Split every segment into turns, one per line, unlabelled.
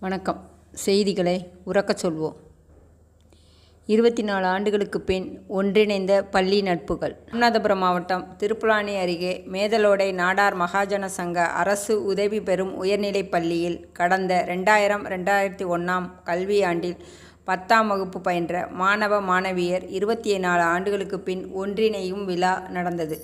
வணக்கம். செய்திகளை உறக்கச் சொல்வோம். இருபத்தி நாலு ஆண்டுகளுக்கு பின் ஒன்றிணைந்த பள்ளி நட்புகள். ராமநாதபுரம் மாவட்டம் திருப்புலானி அருகே மேதலோடை நாடார் மகாஜன சங்க அரசு உதவி பெறும் உயர்நிலைப் பள்ளியில் கடந்த ரெண்டாயிரம் ரெண்டாயிரத்தி ஒன்றாம் கல்வியாண்டில் பத்தாம் வகுப்பு பயின்ற மாணவ மாணவியர் இருபத்தி நாலு ஆண்டுகளுக்கு பின் ஒன்றிணையும் விழா நடந்தது.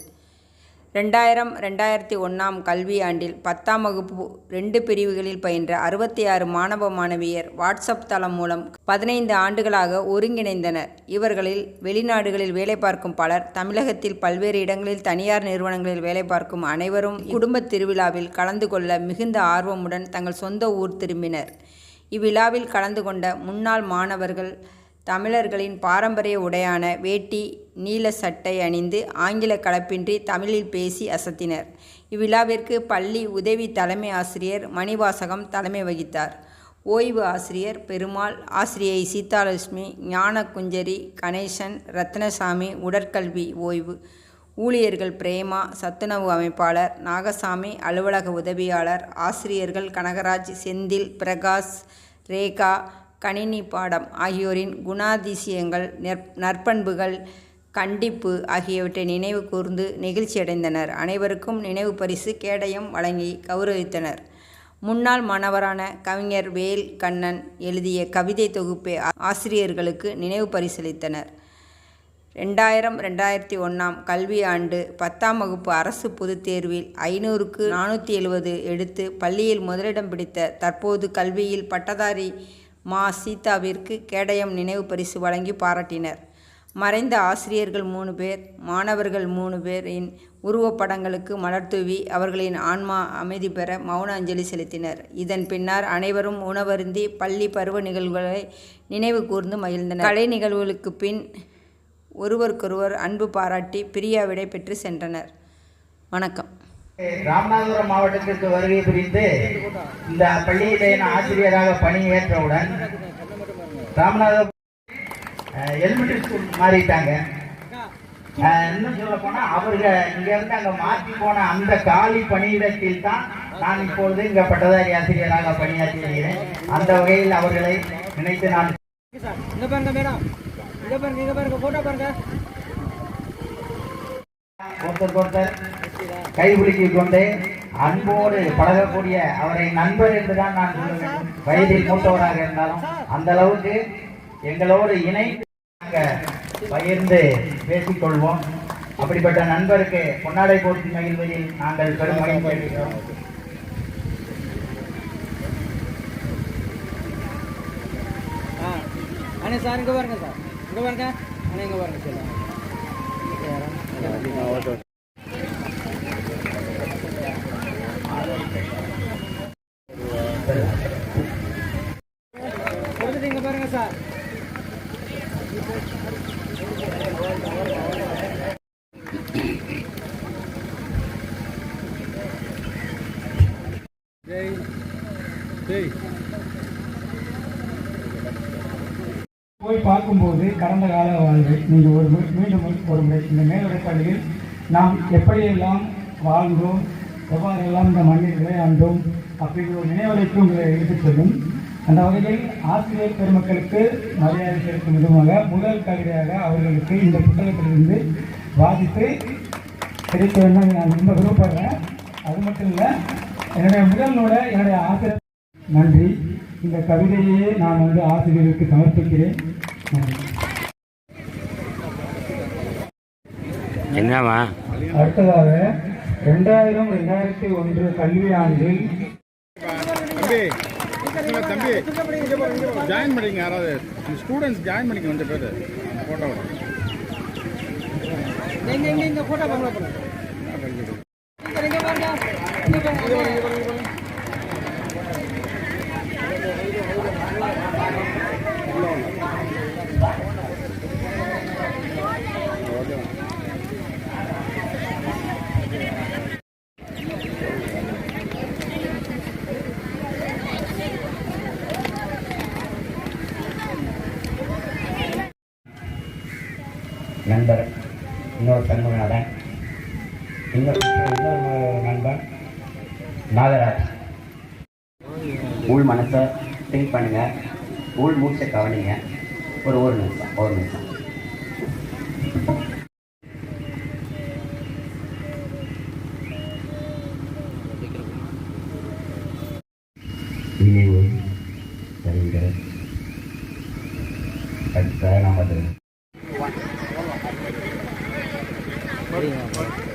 ரெண்டாயிரம் ரெண்டாயிரத்தி ஒன்றாம் கல்வியாண்டில் பத்தாம் வகுப்பு ரெண்டு பிரிவுகளில் பயின்ற அறுபத்தி ஆறு மாணவ மாணவியர் வாட்ஸ்அப் தளம் மூலம் பதினைந்து ஆண்டுகளாக ஒருங்கிணைந்தனர். இவர்களில் வெளிநாடுகளில் வேலை பார்க்கும் பலர் தமிழகத்தில் பல்வேறு இடங்களில் தனியார் நிறுவனங்களில் வேலை பார்க்கும் அனைவரும் குடும்ப திருவிழாவில் கலந்து கொள்ள மிகுந்த ஆர்வமுடன் தங்கள் சொந்த ஊர் திரும்பினர். இவ்விழாவில் கலந்து கொண்ட முன்னாள் மாணவர்கள் தமிழர்களின் பாரம்பரிய உடையான வேட்டி நீல சட்டை அணிந்து ஆங்கில கலப்பின்றி தமிழில் பேசி அசத்தினர். இவ்விழாவிற்கு பள்ளி உதவி தலைமை ஆசிரியர் மணிவாசகம் தலைமை வகித்தார். ஓய்வு ஆசிரியர் பெருமாள் ஆசிரியை சீதாலட்சுமி ஞானகுஞ்சரி கணேசன் ரத்னசாமி உடற்கல்வி ஓய்வு ஊழியர்கள் பிரேமா சத்துணவு அமைப்பாளர் நாகசாமி அலுவலக உதவியாளர் ஆசிரியர்கள் கனகராஜ் செந்தில் பிரகாஷ் ரேகா கணினி பாடம் ஆகியோரின் குணாதிசயங்கள் நற்பண்புகள் கண்டிப்பு ஆகியவற்றை நினைவு கூர்ந்து நெகிழ்ச்சியடைந்தனர். அனைவருக்கும் நினைவு பரிசு கேடயம் வழங்கி கௌரவித்தனர். முன்னாள் மாணவரான கவிஞர் வேல் கண்ணன் எழுதிய கவிதை தொகுப்பை ஆசிரியர்களுக்கு நினைவு பரிசளித்தனர். ரெண்டாயிரம் ரெண்டாயிரத்தி ஒன்றாம் கல்வி ஆண்டு பத்தாம் வகுப்பு அரசு பொதுத் தேர்வில் ஐநூறுக்கு நானூற்றி எழுபது எடுத்து பள்ளியில் முதலிடம் பிடித்த தற்போது கல்வியில் பட்டதாரி மா சீதாவிற்கு கேடயம் நினைவு பரிசு வழங்கி பாராட்டினர். மறைந்த ஆசிரியர்கள் மூணு பேர் மாணவர்கள் மூணு பேரின் உருவப்படங்களுக்கு மலர்தூவி அவர்களின் ஆன்மா அமைதி பெற மௌன அஞ்சலி செலுத்தினர். இதன் பின்னர் அனைவரும் உணவருந்தி பள்ளி பருவ நிகழ்வுகளை நினைவு கூர்ந்து மகிழ்ந்தனர். கலை நிகழ்வுகளுக்கு பின் ஒருவருக்கொருவர் அன்பு பாராட்டி பிரியா விடை பெற்று சென்றனர். வணக்கம்.
ராமநாதபுரம் மாவட்டத்திற்கு வருகை புரிந்து இந்த பள்ளியிலே ஆசிரியராக பணியேற்றவுடன் ராமநாதபுரம் எலிமெண்டரி ஸ்கூல் மாறிட்டாங்க. இன்னும் சொல்ல போனா அவர்கள் இங்க இருந்து அங்க மாற்றி போன அந்த காலி பணியிடத்தில் தான் நான் இப்பொழுது இங்க பட்டதாரி ஆசிரியராக பணியாற்றி வருகிறேன். அந்த வகையில் அவர்களை நினைத்து நான் ஒருத்தருக்கு ஒருத்தர் கைகுலுக்கிக் கொண்டு அன்போடு பழகக்கூடிய அவரை நண்பர் என்றுதான் நான் சொல்ல வேண்டும். வயதில் மூத்தவராக இருந்தாலும் அந்த அளவுக்கு எங்களோடு இணைந்து நாங்கள் பகிர்ந்து பேசிக்கொள்வோம் அப்படிப்பட்ட நண்பருக்கு பொன்னாடை போட்டி மகிழ்வதில் நாங்கள் பெரும் மகிழ்ச்சி அடைகிறோம்
ஆ அண்ணே சார் இங்க பாருங்க சார். இங்க பாருங்க. அண்ணே இங்க பாருங்க சார்
போய் பார்க்கும்போது கடந்த கால வாழ்வு நீங்கள் ஒரு மீண்டும் ஒரு முறை இந்த மேலுரை பள்ளியில் நாம் எப்படியெல்லாம் வாழ்ந்தோம் எவ்வாறெல்லாம் இந்த மண்ணில் விளையாண்டோம் அப்படிங்கிற ஒரு நினைவலைக்கு உங்களை எடுத்துச் செல்லும். அந்த வகையில் ஆசிரியர் பெருமக்களுக்கு மரியாதை செலுத்தும் விதமாக முதல் கவிதையாக அவர்களுக்கு இந்த புத்தகத்திலிருந்து வாசித்து கிடைக்க வேண்டும் நான் ரொம்ப விருப்பப்படுறேன். அது மட்டும் இல்லை என்னுடைய முதல் நூலை என்னுடைய ஆசிரியர் நன்றி. இந்த கவிதையே நான் வந்து ஆசிரியருக்கு சமர்ப்பிக்கிறேன். நன்றி.
என்னம்மா?
அடுத்ததாக ரெண்டாயிரம் ரெண்டாயிரத்தி ஒன்று கல்வியாண்டில்
தம்பி இங்க தம்பி? ஜாயின் பண்ணிங்க யாராவது. ஸ்டூடெண்ட்ஸ் ஜாயின் பண்ணிக்க கொஞ்சம் பேர். ஃபோட்டோ
இங்க இங்க இங்க போட்டோ பாருங்க பாருங்க இங்க இங்க பாருங்க இங்க பாருங்க இங்க பாருங்க இங்க பாருங்க
நண்பர் இன்னொரு சண்முகநாதன் இன்னொரு இன்னொரு நண்பன் நாகராஜ். உள் மனசை
திங்க் பண்ணுங்கள் உள் மூச்சை கவனிங்க. ஒரு ஒரு நிமிஷம் ஒரு நிமிஷம். நினைவு சரிங்க அடுத்த நமது
அப்படிங்களா